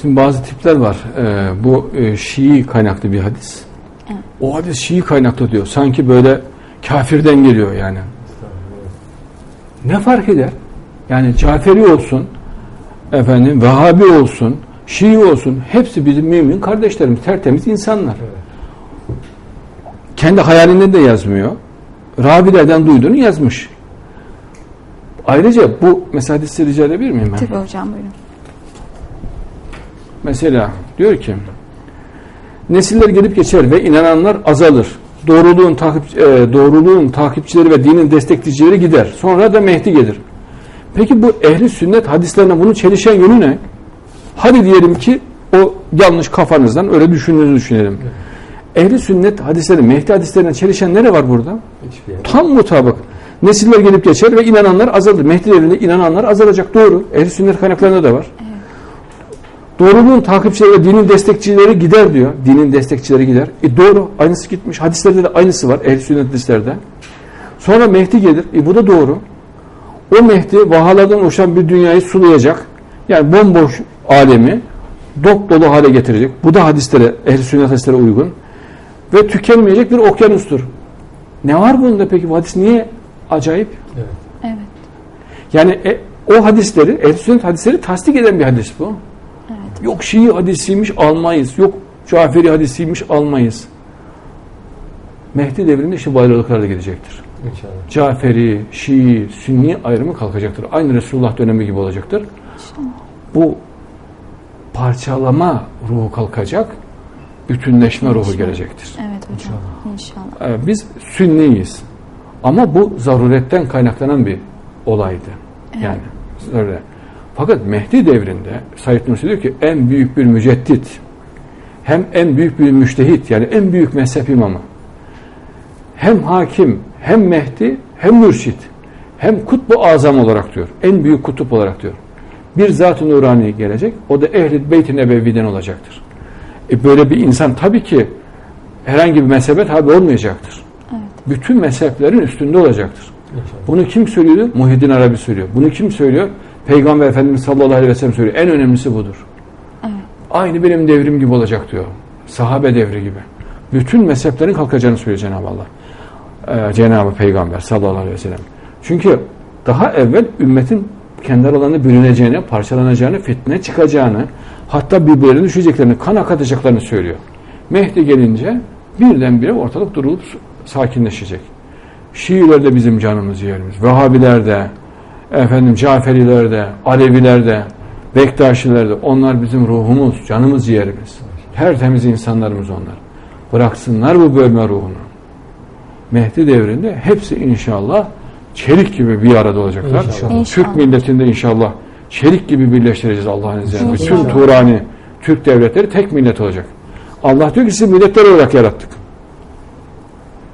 Şimdi bazı tipler var. Ee, bu e, Şii kaynaklı bir hadis. Evet. O hadis Şii kaynaklı diyor. Sanki böyle kafirden geliyor yani. Ne fark eder? Yani Caferi olsun, efendim Vehhabi olsun, Şii olsun hepsi bizim mümin kardeşlerimiz, tertemiz insanlar. Kendi hayalinde de yazmıyor. Ravilerden duyduğunu yazmış. Ayrıca bu mesela hadisi rica edebilir miyim ben? Tabii hocam buyurun. Mesela diyor ki nesiller gelip geçer ve inananlar azalır. Doğruluğun takip e, doğruluğun takipçileri ve dinin destekleyicileri gider. Sonra da Mehdi gelir. Peki bu ehli sünnet hadislerine bunu çelişen yönü ne? Hadi diyelim ki o yanlış kafanızdan öyle düşündüğünüzü düşünelim. Ehli sünnet hadisleri, Mehdi hadislerine çelişen nere var burada? Hiçbir. Tam mutabık. Nesiller gelip geçer ve inananlar azalır. Mehdi devrinde inananlar azalacak. Doğru. Ehl-i sünnet kaynaklarında da var. Doğruluğun takipçileri ve dinin destekçileri gider diyor. Dinin destekçileri gider. E doğru. Aynısı gitmiş. Hadislerde de aynısı var. Ehl-i sünnet hadislerde. Sonra Mehdi gelir. E bu da doğru. O Mehdi vahalardan oluşan bir dünyayı sulayacak. Yani bomboş alemi dop dolu hale getirecek. Bu da hadislere, ehl-i sünnet hadislere uygun. Ve tükenmeyecek bir okyanustur. Ne var bunda peki? Bu hadis niye acayip? Evet. Evet. Yani e, o hadisleri, ehl sünnet hadisleri tasdik eden bir hadis bu. Evet. Yok Şii hadisiymiş almayız. Yok Caferi hadisiymiş almayız. Mehdi devrinde işte bu ayrılıklar da gidecektir. İnşallah. Caferi, Şii, Sünni ayrımı kalkacaktır. Aynı Resulullah dönemi gibi olacaktır. Bu parçalama ruhu kalkacak, bütünleşme ruhu gelecektir. Evet hocam. İnşallah. Ee, biz Sünniyiz. Ama bu zaruretten kaynaklanan bir olaydı. Yani öyle. Fakat Mehdi devrinde Said Nursi diyor ki en büyük bir müceddit hem en büyük bir müştehit yani en büyük mezhep imamı hem hakim hem Mehdi hem mürşit hem kutbu azam olarak diyor. En büyük kutup olarak diyor. Bir zat-ı nurani gelecek. O da ehl-i beyt-i nebeviden olacaktır. E böyle bir insan tabii ki herhangi bir mezhebe tabi olmayacaktır. Evet. Bütün mezheplerin üstünde olacaktır. Bunu kim söylüyor? Muhyiddin Arabi söylüyor. Bunu kim söylüyor? Peygamber Efendimiz sallallahu aleyhi ve sellem söylüyor. En önemlisi budur. Evet. Aynı benim devrim gibi olacak diyor. Sahabe devri gibi. Bütün mezheplerin kalkacağını söylüyor Cenab-ı Allah. Ee, Cenab-ı Peygamber sallallahu aleyhi ve sellem. Çünkü daha evvel ümmetin kendi aralarında bölüneceğini, parçalanacağını, fitne çıkacağını, hatta birbirlerine düşeceklerini, kan akıtacaklarını söylüyor. Mehdi gelince birdenbire ortalık durulup sakinleşecek. Şiiler de bizim canımız yerimiz. Vehhabiler de, efendim Caferiler de, Aleviler de, Bektaşiler de onlar bizim ruhumuz, canımız yerimiz. Tertemiz insanlarımız onlar. Bıraksınlar bu bölme ruhunu. Mehdi devrinde hepsi inşallah çelik gibi bir arada olacaklar. İnşallah. İnşallah. Türk milletinde inşallah çelik gibi birleştireceğiz Allah'ın izniyle. Bütün. Turani Türk devletleri tek millet olacak. Allah diyor ki sizi milletler olarak yarattık.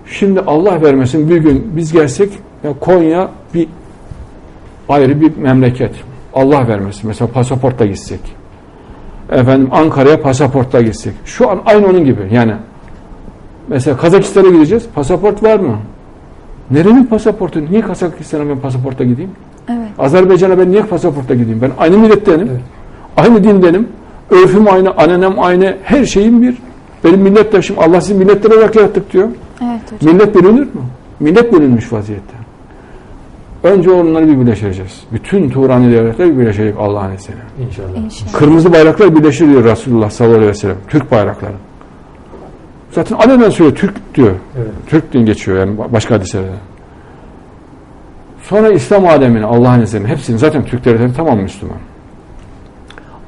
Şimdi Allah vermesin bir gün biz gelsek ya Konya bir ayrı bir memleket. Allah vermesin. Mesela pasaportla gitsek. Efendim Ankara'ya pasaportla gitsek. Şu an aynı onun gibi. Yani mesela Kazakistan'a gideceğiz. Pasaport var mı? Nerenin pasaportu? Niye Kazakistan'a ben pasaportla gideyim? Evet. Azerbaycan'a ben niye pasaportla gideyim? Ben aynı millettenim. Evet. Aynı dindenim. Örfüm aynı, ananem aynı. Her şeyim bir. Benim millettaşım. Allah sizi milletler olarak yarattık diyor. Evet hocam. Millet bölünür mü? Millet bölünmüş vaziyette. Önce onları bir birleştireceğiz. Bütün Turani devletler bir birleşecek Allah'ın izniyle. İnşallah. İnşallah. Kırmızı bayraklar birleşir diyor Resulullah sallallahu aleyhi ve sellem. Türk bayrakları. Zaten alenen söylüyor Türk diyor. Evet. Türk diye geçiyor yani başka hadislerde. Sonra İslam alemini Allah'ın izniyle hepsini zaten Türk devletleri tamam Müslüman.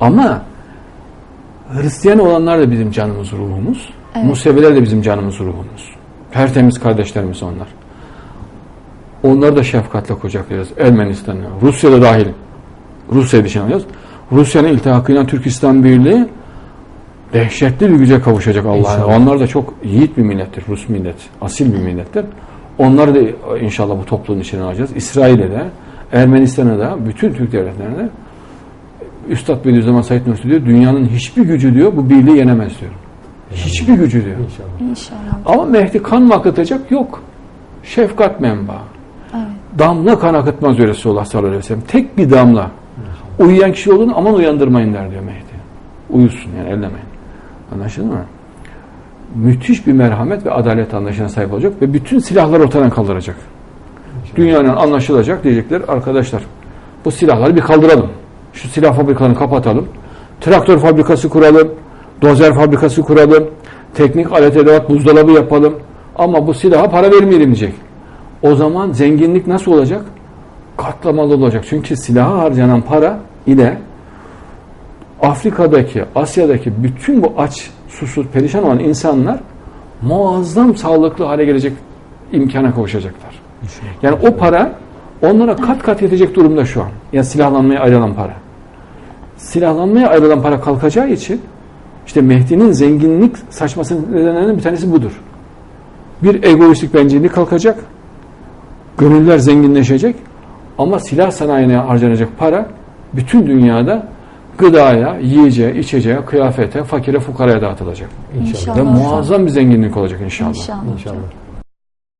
Ama Hristiyan olanlar da bizim canımız ruhumuz. Evet. Museviler de bizim canımız ruhumuz. Tertemiz kardeşlerimiz onlar. Onları da şefkatle kucaklayacağız. Ermenistan'ı, Rusya'da dahil. Rusya'yı dışına alacağız. Rusya'nın iltihakıyla Türkistan Birliği dehşetli bir güce kavuşacak Allah'a. Onlar da çok yiğit bir millettir. Rus millet. Asil bir millettir. Onları da inşallah bu topluluğun içine alacağız. İsrail'e de, Ermenistan'a da, bütün Türk devletlerine de Üstad Bediüzzaman Said Nursi diyor, dünyanın hiçbir gücü diyor, bu birliği yenemez diyor. Hiçbir gücü diyor. İnşallah. İnşallah. Ama Mehdi kan mı akıtacak? Yok. Şefkat menbaı. Evet. Damla kan akıtmaz diyor Resulullah sallallahu aleyhi ve sellem. Tek bir damla. Uyuyan kişi olun aman uyandırmayın der diyor Mehdi. Uyusun yani ellemeyin. Anlaşıldı mı? Müthiş bir merhamet ve adalet anlayışına sahip olacak ve bütün silahlar ortadan kaldıracak. Dünyanın anlaşılacak diyecekler arkadaşlar bu silahları bir kaldıralım. Şu silah fabrikalarını kapatalım. Traktör fabrikası kuralım. Dozer fabrikası kuralım. Teknik alet edevat buzdolabı yapalım. Ama bu silaha para vermeyelim diyecek. O zaman zenginlik nasıl olacak? Katlamalı olacak. Çünkü silaha harcanan para ile Afrika'daki, Asya'daki bütün bu aç, susuz, perişan olan insanlar muazzam sağlıklı hale gelecek imkana kavuşacaklar. Yani o para onlara kat kat yetecek durumda şu an. Yani silahlanmaya ayrılan para. Silahlanmaya ayrılan para kalkacağı için işte Mehdi'nin zenginlik saçmasının nedenlerinden bir tanesi budur. Bir egoistik bencillik kalkacak. Gönüller zenginleşecek. Ama silah sanayine harcanacak para bütün dünyada gıdaya, yiyeceğe, içeceğe, kıyafete, fakire, fukaraya dağıtılacak. İnşallah. Ve muazzam bir zenginlik olacak inşallah. İnşallah. İnşallah.